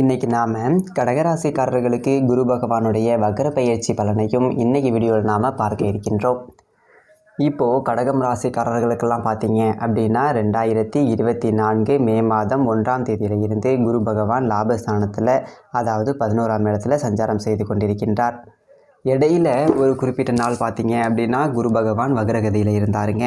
இன்றைக்கி நாம் கடகராசிக்காரர்களுக்கு குரு பகவானுடைய வக்ர பயிற்சி பலனையும் இன்றைக்கி வீடியோவில் நாம் பார்க்க இருக்கின்றோம். இப்போது கடகம் ராசிக்காரர்களுக்கெல்லாம் பார்த்தீங்க அப்படின்னா ரெண்டாயிரத்தி இருபத்தி நான்கு மே மாதம் ஒன்றாம் தேதியிலிருந்து குரு பகவான் லாபஸ்தானத்தில் அதாவது பதினோராம் இடத்துல சஞ்சாரம் செய்து கொண்டிருக்கின்றார். இடையில ஒரு குறிப்பிட்ட நாள் பார்த்தீங்க அப்படின்னா குரு பகவான் வக்ரகதியில் இருந்தாருங்க.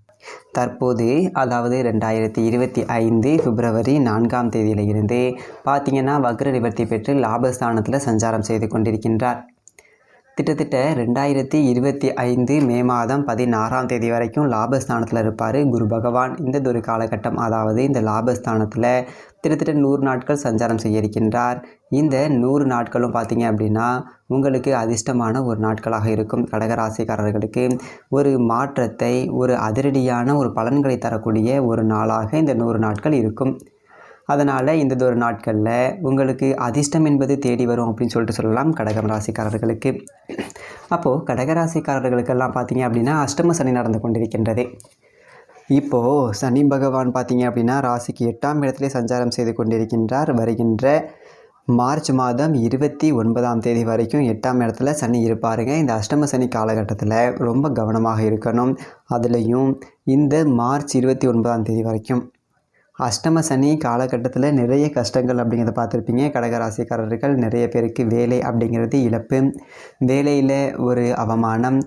தற்போது அதாவது ரெண்டாயிரத்தி இருபத்தி ஐந்து பிப்ரவரி நான்காம் தேதியிலிருந்து பார்த்தீங்கன்னா வக்ர நிவர்த்தி பெற்று லாபஸ்தானத்தில் சஞ்சாரம் செய்து கொண்டிருக்கின்றார். கிட்டத்தட்ட ரெண்டாயிரத்தி இருபத்தி ஐந்து மே மாதம் பதினாறாம் தேதி வரைக்கும் லாபஸ்தானத்தில் இருப்பார் குரு பகவான். இந்த ஒரு காலகட்டம் அதாவது இந்த லாபஸ்தானத்தில் கிட்டத்தட்ட நூறு நாட்கள் சஞ்சாரம் செய்ய இருக்கின்றார் இந்த நூறு நாட்களும் பார்த்தீங்க அப்படின்னா உங்களுக்கு அதிர்ஷ்டமான ஒரு நாட்களாக இருக்கும் கடகராசிக்காரர்களுக்கு. ஒரு மாற்றத்தை ஒரு அதிரடியான ஒரு பலன்களை தரக்கூடிய ஒரு நாளாக இந்த நூறு நாட்கள் இருக்கும். அதனால் இந்த ஒரு நாட்களில் உங்களுக்கு அதிர்ஷ்டம் என்பது தேடி வரும் அப்படின்னு சொல்லிட்டு சொல்லலாம் கடகம் ராசிக்காரர்களுக்கு. அப்போது கடகராசிக்காரர்களுக்கெல்லாம் பார்த்தீங்க அப்படின்னா அஷ்டம சனி நடந்து கொண்டிருக்கின்றது. இப்போது சனி பகவான் பார்த்தீங்க அப்படின்னா ராசிக்கு எட்டாம் இடத்திலே சஞ்சாரம் செய்து கொண்டிருக்கின்றார். வருகின்ற மார்ச் மாதம் இருபத்தி ஒன்பதாம் தேதி வரைக்கும் எட்டாம் இடத்துல சனி இருப்பாருங்க. இந்த அஷ்டம சனி காலகட்டத்தில் ரொம்ப கவனமாக இருக்கணும். அதுலேயும் இந்த மார்ச் இருபத்தி ஒன்பதாம் தேதி வரைக்கும் அஷ்டம சனி காலகட்டத்தில் நிறைய கஷ்டங்கள் அப்படிங்கிறத பார்த்துருப்பீங்க. கடகராசிக்காரர்கள் நிறைய பேருக்கு வேலை அப்படிங்கிறது இழப்பு. வேலையில் ஒரு அவமானம்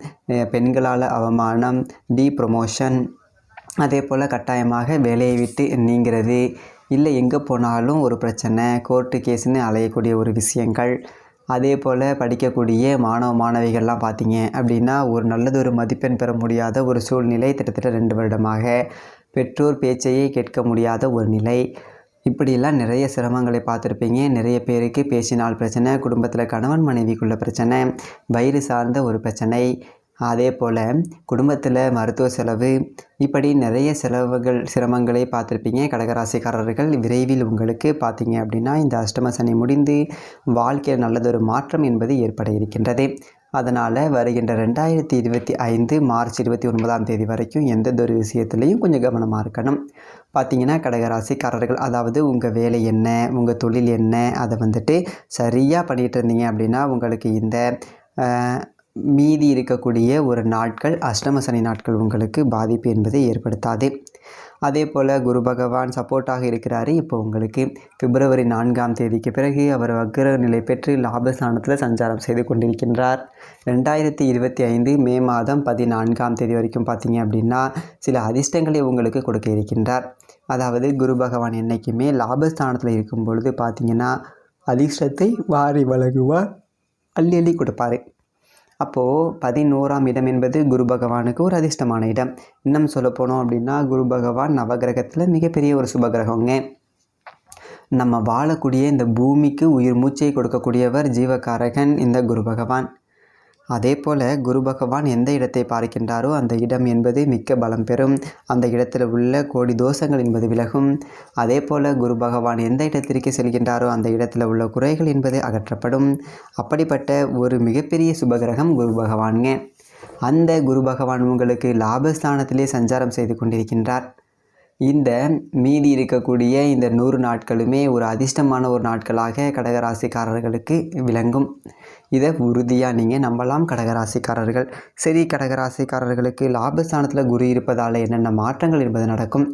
பெண்களால் அவமானம் டி ப்ரொமோஷன் அதே போல் கட்டாயமாக வேலையை விட்டு நீங்கிறது. இல்லை எங்கே போனாலும் ஒரு பிரச்சனை கோர்ட்டு கேஸ்னு அலையக்கூடிய ஒரு விஷயங்கள். அதே போல் படிக்கக்கூடிய மாணவ மாணவிகள்லாம் பார்த்தீங்க அப்படின்னா ஒரு நல்லது ஒரு மதிப்பெண் பெற முடியாத ஒரு சூழ்நிலை கிட்டத்தட்ட ரெண்டு வருடமாக. பெற்றோர் பேச்சையே கேட்க முடியாத ஒரு நிலை. இப்படியெல்லாம் நிறைய சிரமங்களை பார்த்துருப்பீங்க. நிறைய பேருக்கு பேசினால் பிரச்சனை குடும்பத்தில் கணவன் மனைவிக்குள்ள பிரச்சனை வயிறு சார்ந்த ஒரு பிரச்சனை. அதே போல் குடும்பத்தில் மருத்துவ செலவு. இப்படி நிறைய செலவுகள் சிரமங்களை பார்த்துருப்பீங்க. கடகராசிக்காரர்கள் விரைவில் உங்களுக்கு பார்த்தீங்க அப்படின்னா இந்த அஷ்டம சனி முடிந்து வாழ்க்கையில் நல்லதொரு மாற்றம் என்பது ஏற்பட இருக்கின்றது. அதனால் வருகின்ற ரெண்டாயிரத்தி இருபத்தி ஐந்து மார்ச் இருபத்தி ஒன்பதாம் தேதி வரைக்கும் எந்ததொரு விஷயத்துலையும் கொஞ்சம் கவனமாக இருக்கணும். பார்த்தீங்கன்னா கடகராசிக்காரர்கள் அதாவது உங்கள் வேலை என்ன உங்கள் தொழில் என்ன அதை வந்துட்டு சரியாக பண்ணிகிட்டு இருந்தீங்க அப்படின்னா உங்களுக்கு இந்த மீதி இருக்கக்கூடிய ஒரு நாட்கள் அஷ்டம சனி நாட்கள் உங்களுக்கு பாதிப்பு என்பதை ஏற்படுத்தாது. அதே போல் குரு பகவான் சப்போர்ட்டாக இருக்கிறாரு. இப்போ உங்களுக்கு பிப்ரவரி நான்காம் தேதிக்கு பிறகு அவர் வக்ர நிலை பெற்று லாபஸ்தானத்தில் சஞ்சாரம் செய்து கொண்டிருக்கின்றார். ரெண்டாயிரத்தி இருபத்தி ஐந்து மே மாதம் பதினான்காம் தேதி வரைக்கும் பார்த்தீங்க அப்படின்னா சில அதிர்ஷ்டங்களை உங்களுக்கு கொடுக்க இருக்கின்றார். அதாவது குரு பகவான் என்றைக்குமே லாபஸ்தானத்தில் இருக்கும் பொழுது பார்த்தீங்கன்னா அதிர்ஷ்டத்தை வாரி வழங்குவார் அள்ளி அள்ளி கொடுப்பாரு. அப்போது பதினோராம் இடம் என்பது குரு பகவானுக்கு ஒரு அதிர்ஷ்டமான இடம். இன்னும் சொல்ல போனோம் அப்படின்னா குரு பகவான் நவகிரகத்தில் மிகப்பெரிய ஒரு சுபகிரகங்க. நம்ம வாழக்கூடிய இந்த பூமிக்கு உயிர் மூச்சை கொடுக்கக்கூடியவர் ஜீவகாரகன் இந்த குரு பகவான். அதே போல் குரு பகவான் எந்த இடத்தை பார்க்கின்றாரோ அந்த இடம் என்பது மிக்க பலம் பெறும். அந்த இடத்தில் உள்ள கோடி தோஷங்கள் என்பது விலகும். அதே போல குரு பகவான் எந்த இடத்திற்கு செல்கின்றாரோ அந்த இடத்தில் உள்ள குறைகள் என்பது அகற்றப்படும். அப்படிப்பட்ட ஒரு மிகப்பெரிய சுபகிரகம் குரு பகவானுங்க. அந்த குரு பகவான் உங்களுக்கு லாபஸ்தானத்திலே சஞ்சாரம் செய்து கொண்டிருக்கின்றார். இந்த மீதி இருக்கக்கூடிய இந்த நூறு நாட்களுமே ஒரு அதிர்ஷ்டமான ஒரு நாட்களாக கடகராசிக்காரர்களுக்கு விளங்கும். இதை உறுதியாக நீங்கள் நம்பலாம் கடகராசிக்காரர்கள். சரி கடகராசிக்காரர்களுக்கு லாபஸ்தானத்தில் குரு இருப்பதால் என்னென்ன மாற்றங்கள் என்பது நடக்கும்.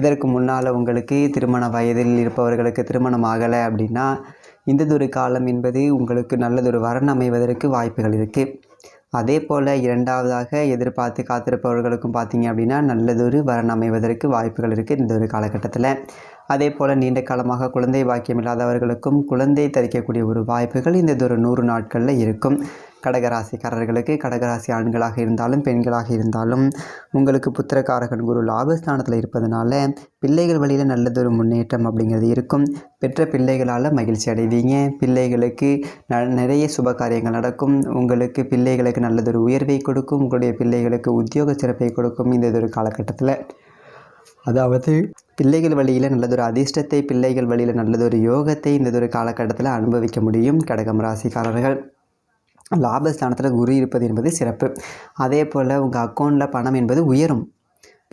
இதற்கு முன்னால் உங்களுக்கு திருமண வயதில் இருப்பவர்களுக்கு திருமணம் ஆகலை அப்படின்னா இந்ததொரு காலம் என்பது உங்களுக்கு நல்லதொரு வரன் அமைவதற்கு வாய்ப்புகள் இருக்குது அதே போல் இரண்டாவதாக எதிர்பார்த்து காத்திருப்பவர்களுக்கும் பார்த்தீங்க அப்படின்னா நல்லதொரு வரன் அமைவதற்கு வாய்ப்புகள் இருக்குது இந்த ஒரு காலகட்டத்தில். அதே போல் நீண்ட காலமாக குழந்தை பாக்கியம் இல்லாதவர்களுக்கும் குழந்தை தரிக்கக்கூடிய ஒரு வாய்ப்புகள் இந்த ஒரு நூறு நாட்களில் இருக்கும். கடகராசிக்காரர்களுக்கு கடகராசி ஆண்களாக இருந்தாலும் பெண்களாக இருந்தாலும் உங்களுக்கு புத்திரக்காரகன் குரு லாபஸ்தானத்தில் இருப்பதனால பிள்ளைகள் வழியில் நல்லதொரு முன்னேற்றம் அப்படிங்கிறது இருக்கும். பெற்ற பிள்ளைகளால் மகிழ்ச்சி அடைவீங்க. பிள்ளைகளுக்கு ந நிறைய சுப காரியங்கள் நடக்கும். உங்களுக்கு பிள்ளைகளுக்கு நல்லதொரு உயர்வை கொடுக்கும். உங்களுடைய பிள்ளைகளுக்கு உத்தியோக சிறப்பை கொடுக்கும் இந்த ஒரு காலகட்டத்தில். அதாவது பிள்ளைகள் வழியில் நல்லதொரு அதிர்ஷ்டத்தை பிள்ளைகள் வழியில் நல்லதொரு யோகத்தை இந்த ஒரு காலகட்டத்தில் அனுபவிக்க முடியும் கடகம் ராசிக்காரர்கள். லாபஸ்தானத்தில் குரு இருப்பது என்பது சிறப்பு. அதே போல் உங்கள் அக்கௌண்ட்டில் பணம் என்பது உயரும்.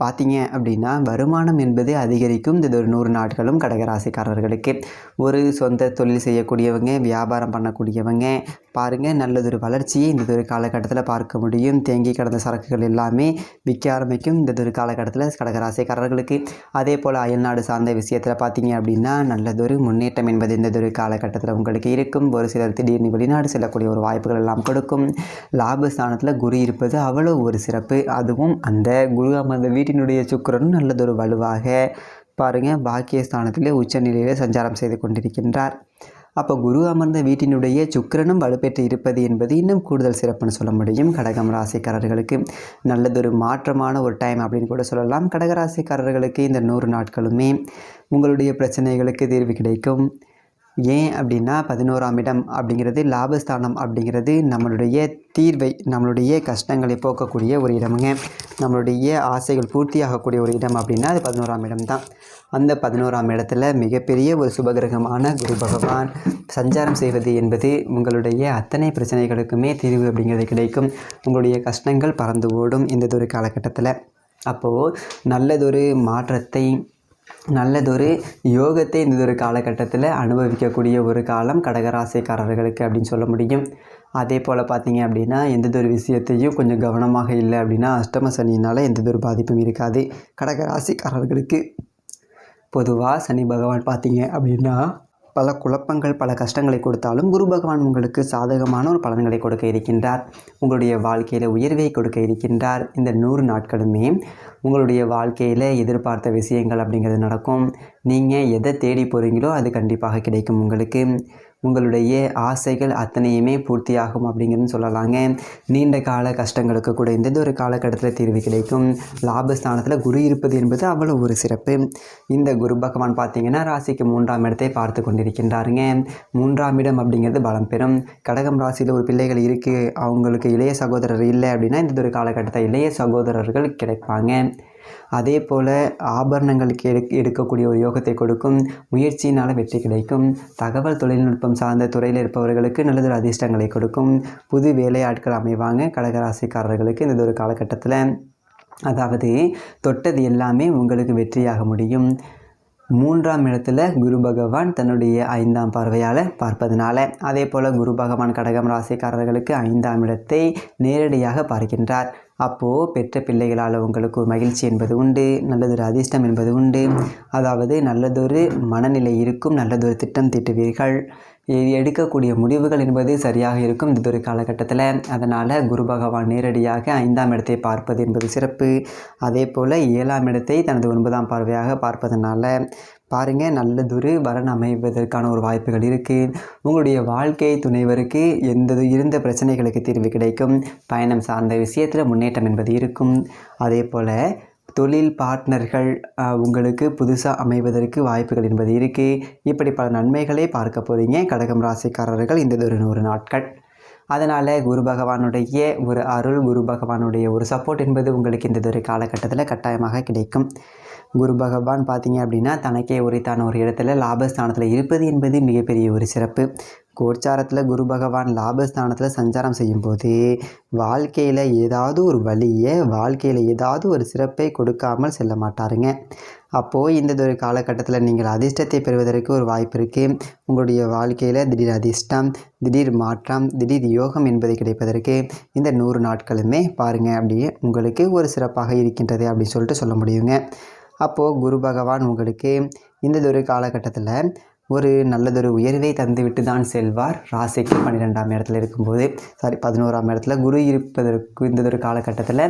பார்த்தீங்க அப்படின்னா வருமானம் என்பது அதிகரிக்கும். இது ஒரு நூறு நாட்களும் கடகராசிக்காரர்களுக்கு. ஒரு சொந்த தொழில் செய்யக்கூடியவங்க வியாபாரம் பண்ணக்கூடியவங்க பாருங்கள் நல்லதொரு வளர்ச்சியை இந்த ஒரு காலகட்டத்தில் பார்க்க முடியும். தேங்கி கிடந்த சரக்குகள் எல்லாமே விற்க ஆரம்பிக்கும் இந்த ஒரு காலகட்டத்தில் கடகராசிக்காரர்களுக்கு. அதே போல் அயல்நாடு சார்ந்த விஷயத்தில் பார்த்தீங்க அப்படின்னா நல்லதொரு முன்னேற்றம் என்பது இந்த ஒரு காலகட்டத்தில் உங்களுக்கு இருக்கும். ஒரு சிலர் திடீர்னு வெளிநாடு செல்லக்கூடிய ஒரு வாய்ப்புகள் எல்லாம் கொடுக்கும். லாபஸ்தானத்தில் குரு இருப்பது அவ்வளோ ஒரு சிறப்பு. அதுவும் அந்த குரு அமர்ந்த வீட்டினுடைய சுக்கிரனும் நல்லதொரு வலுவாக பாருங்கள் பாக்கியஸ்தானத்திலே உச்சநிலையில் சஞ்சாரம் செய்து கொண்டிருக்கின்றார். அப்போ குரு அமர்ந்த வீட்டினுடைய சுக்கிரனும் வலுப்பெற்று இருப்பது என்பது இன்னும் கூடுதல் சிறப்புன்னு சொல்ல முடியும். கடகம் ராசிக்காரர்களுக்கு நல்லதொரு மாற்றமான ஒரு டைம் அப்படின்னு கூட சொல்லலாம். கடகராசிக்காரர்களுக்கு இந்த நூறு நாட்களுமே உங்களுடைய பிரச்சனைகளுக்கு தீர்வு கிடைக்கும். ஏன் அப்படின்னா பதினோராம் இடம் அப்படிங்கிறது லாபஸ்தானம் அப்படிங்கிறது நம்மளுடைய தீர்வை நம்மளுடைய கஷ்டங்களை போக்கக்கூடிய ஒரு இடமுங்க. நம்மளுடைய ஆசைகள் பூர்த்தியாகக்கூடிய ஒரு இடம் அப்படின்னா அது பதினோராம் இடம் தான். அந்த பதினோராம் இடத்துல மிகப்பெரிய ஒரு சுபகிரகமான குரு பகவான் சஞ்சாரம் செய்வது என்பது உங்களுடைய அத்தனை பிரச்சனைகளுக்குமே தீர்வு அப்படிங்கிறது கிடைக்கும். உங்களுடைய கஷ்டங்கள் பறந்து ஓடும் இந்த ஒரு காலகட்டத்தில். அப்போது நல்லதொரு மாற்றத்தை நல்லதொரு யோகத்தை இந்த ஒரு காலகட்டத்தில் அனுபவிக்கக்கூடிய ஒரு காலம் கடகராசிக்காரர்களுக்கு அப்படின்னு சொல்ல முடியும். அதே போல் பார்த்தீங்க அப்படின்னா எந்ததொரு விஷயத்தையும் கொஞ்சம் கவனமாக இல்லை அப்படின்னா அஷ்டம சனியினால் எந்ததொரு பாதிப்பும் இருக்காது. கடகராசிக்காரர்களுக்கு பொதுவாக சனி பகவான் பார்த்தீங்க அப்படின்னா பல குழப்பங்கள் பல கஷ்டங்களை கொடுத்தாலும் குரு பகவான் உங்களுக்கு சாதகமான ஒரு பலன்களை கொடுக்க இருக்கின்றார். உங்களுடைய வாழ்க்கையில் உயர்வை கொடுக்க இருக்கின்றார். இந்த நூறு நாட்களுமே உங்களுடைய வாழ்க்கையில் எதிர்பார்த்த விஷயங்கள் அப்படிங்கிறது நடக்கும். நீங்கள் எதை தேடி போகிறீங்களோ அது கண்டிப்பாக கிடைக்கும் உங்களுக்கு. உங்களுடைய ஆசைகள் அத்தனையுமே பூர்த்தியாகும் அப்படிங்கிறது சொல்லலாங்க. நீண்ட கால கஷ்டங்களுக்கு கூட இந்த ஒரு காலகட்டத்தில் தீர்வு கிடைக்கும். லாபஸ்தானத்தில் குரு இருப்பது என்பது அவ்வளோ ஒரு சிறப்பு. இந்த குரு பகவான் பார்த்தீங்கன்னா ராசிக்கு மூன்றாம் இடத்தை பார்த்து கொண்டிருக்கின்றாருங்க. மூன்றாம் இடம் அப்படிங்கிறது பலம் பெறும். கடகம் ராசியில் ஒரு பிள்ளைகள் இருக்குது அவங்களுக்கு இளைய சகோதரர் இல்லை அப்படின்னா இந்த ஒரு காலகட்டத்தில் இளைய சகோதரர்கள் கிடைப்பாங்க. அதே போல் ஆபரணங்களுக்கு எடு எடுக்கக்கூடிய ஒரு யோகத்தை கொடுக்கும் முயற்சியினால் வெற்றி கிடைக்கும். தகவல் தொழில்நுட்பம் சார்ந்த துறையில் இருப்பவர்களுக்கு நல்லதொரு அதிர்ஷ்டங்களை கொடுக்கும். புது வேலையாட்கள் அமைவாங்க. கடகராசிக்காரர்களுக்கு இந்த ஒரு காலகட்டத்தில். அதாவது தொட்டது எல்லாமே உங்களுக்கு வெற்றியாக முடியும். மூன்றாம் இடத்துல குரு பகவான் தன்னுடைய ஐந்தாம் பார்வையால் பார்ப்பதனால. அதே போல் குரு பகவான் கடகம் ராசிக்காரர்களுக்கு ஐந்தாம் இடத்தை நேரடியாக பார்க்கின்றார். அப்போது பெற்ற பிள்ளைகளால் உங்களுக்கு மகிழ்ச்சி என்பது உண்டு நல்லதொரு அதிர்ஷ்டம் என்பது உண்டு. அதாவது நல்லதொரு மனநிலை இருக்கும் நல்லதொரு திட்டம் தீட்டுவீர்கள். எடுக்கக்கூடிய முடிவுகள் என்பது சரியாக இருக்கும். இந்த ஒரு காலகட்டத்தில். அதனால் குரு பகவான் நேரடியாக ஐந்தாம் இடத்தை பார்ப்பது என்பது சிறப்பு. அதே போல் ஏழாம் இடத்தை தனது ஒன்பதாம் பார்வையாக பார்ப்பதனால பாருங்கள் நல்லதொரு வரன் அமைவதற்கான ஒரு வாய்ப்புகள் இருக்குது உங்களுடைய வாழ்க்கை துணைவருக்கு எந்த இருந்த பிரச்சனைகளுக்கு தீர்வு கிடைக்கும். பயணம் சார்ந்த விஷயத்தில் முன்னேற்றம் என்பது இருக்கும். அதே போல் தொழில் பார்ட்னர்கள் உங்களுக்கு புதுசாக அமைவதற்கு வாய்ப்புகள் என்பது இருக்குது இப்படி பல நன்மைகளை பார்க்க போகிறீங்க கடகம் ராசிக்காரர்கள் இந்த ஒரு நூறு நாட்கள். அதனால் குரு பகவானுடைய ஒரு அருள் குரு பகவானுடைய ஒரு சப்போர்ட் என்பது உங்களுக்கு இந்த ஒரு காலகட்டத்தில் கட்டாயமாக கிடைக்கும். குரு பகவான் பார்த்தீங்க அப்படின்னா தனக்கே உரித்தான ஒரு இடத்துல லாபஸ்தானத்தில் இருப்பது என்பது மிகப்பெரிய ஒரு சிறப்பு. கோச்சாரத்தில் குரு பகவான் லாபஸ்தானத்தில் சஞ்சாரம் செய்யும்போது வாழ்க்கையில் ஏதாவது ஒரு வழியை வாழ்க்கையில் ஏதாவது ஒரு சிறப்பை கொடுக்காமல் செல்ல மாட்டாருங்க. அப்போது இந்த ஒரு காலகட்டத்தில் நீங்கள் அதிர்ஷ்டத்தை பெறுவதற்கு ஒரு வாய்ப்பு இருக்குது உங்களுடைய வாழ்க்கையில் திடீர் அதிர்ஷ்டம் திடீர் மாற்றம் திடீர் யோகம் என்பது கிடைப்பதற்கு இந்த நூறு நாட்களுமே பாருங்கள் அப்படியே உங்களுக்கு ஒரு சிறப்பாக இருக்கின்றது அப்படின்னு சொல்லிட்டு சொல்ல முடியுங்க. அப்போது குரு பகவான் உங்களுக்கு இந்த ஒரு காலகட்டத்தில் ஒரு நல்லதொரு உயர்வை தந்துவிட்டு தான் செல்வார். ராசிக்கு பன்னிரெண்டாம் இடத்துல இருக்கும்போது சாரி பதினோராம் இடத்துல குரு இருப்பதற்கு இந்ததொரு காலகட்டத்தில்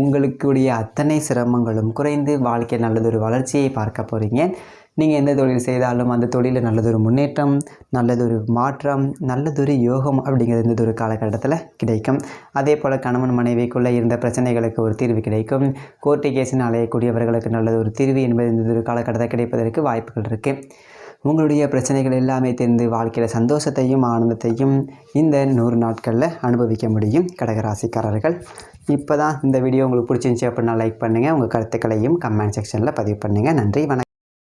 உங்களுக்குடைய அத்தனை சிரமங்களும் குறைந்து வாழ்க்கையில் நல்லதொரு வளர்ச்சியை பார்க்க போகிறீங்க நீங்கள் எந்த தொழில் செய்தாலும் அந்த தொழிலில் நல்லதொரு முன்னேற்றம் நல்லதொரு மாற்றம் நல்லதொரு யோகம் அப்படிங்கிறது இந்த ஒரு காலகட்டத்தில் கிடைக்கும். அதே போல் கணவன் மனைவிக்குள்ளே இருந்த பிரச்சனைகளுக்கு ஒரு தீர்வு கிடைக்கும். கோர்ட்டு கேஸின் அலையக்கூடியவர்களுக்கு நல்லது ஒரு தீர்வு என்பது இந்த ஒரு காலகட்டத்தில் கிடைப்பதற்கு வாய்ப்புகள் இருக்குது உங்களுடைய பிரச்சனைகள் எல்லாமே தெரிந்து வாழ்க்கையில் சந்தோஷத்தையும் ஆனந்தத்தையும் இந்த நூறு நாட்களில் அனுபவிக்க முடியும் கடகராசிக்காரர்கள். இப்போ தான் இந்த வீடியோ உங்களுக்கு பிடிச்சிருந்துச்சி அப்படின்னா லைக் பண்ணுங்கள் உங்கள் கருத்துக்களையும் கமெண்ட் செக்ஷனில் பதிவு பண்ணுங்கள் நன்றி வணக்கம்.